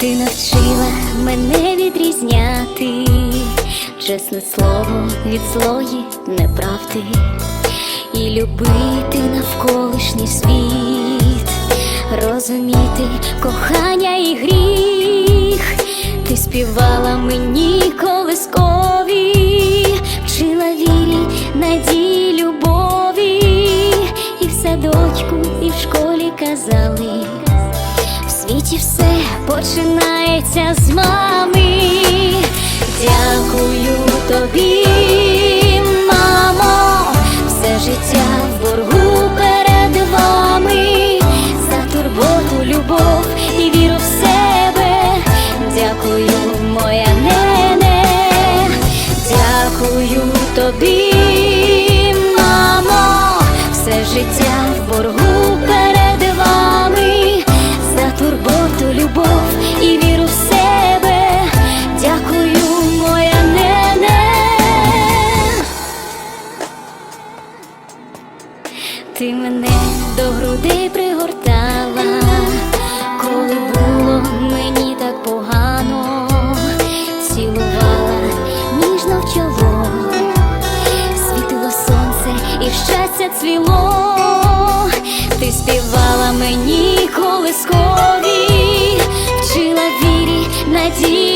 Ти навчила мене відрізняти чесне слово від злої неправди і любити навколишній світ, розуміти кохання і гріх. Ти співала мені колискові, вчила вірі, надії, любові, і в садочку, і в школі казали. В світі все починається з мами. Тобі, мамо, все життя в боргу перед вами, за турботу, любов і віру в себе. Дякую, моя нене, дякую тобі, мамо, все життя в боргу Ти мене до грудей пригортала, коли було мені так погано, цілувала ніжно в чоло, світило сонце і щастя цвіло, ти співала мені колискові, вчила вірі, надії,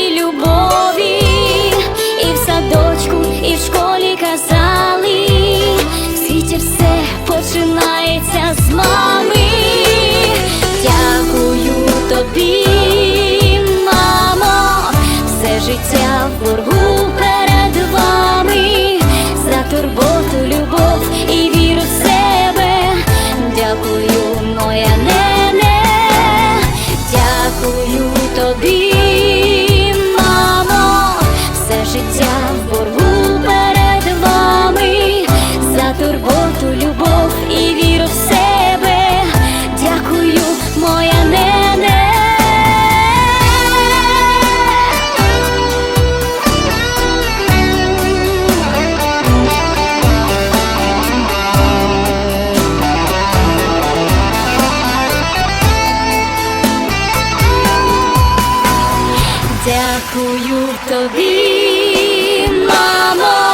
Дякую тобі, мамо.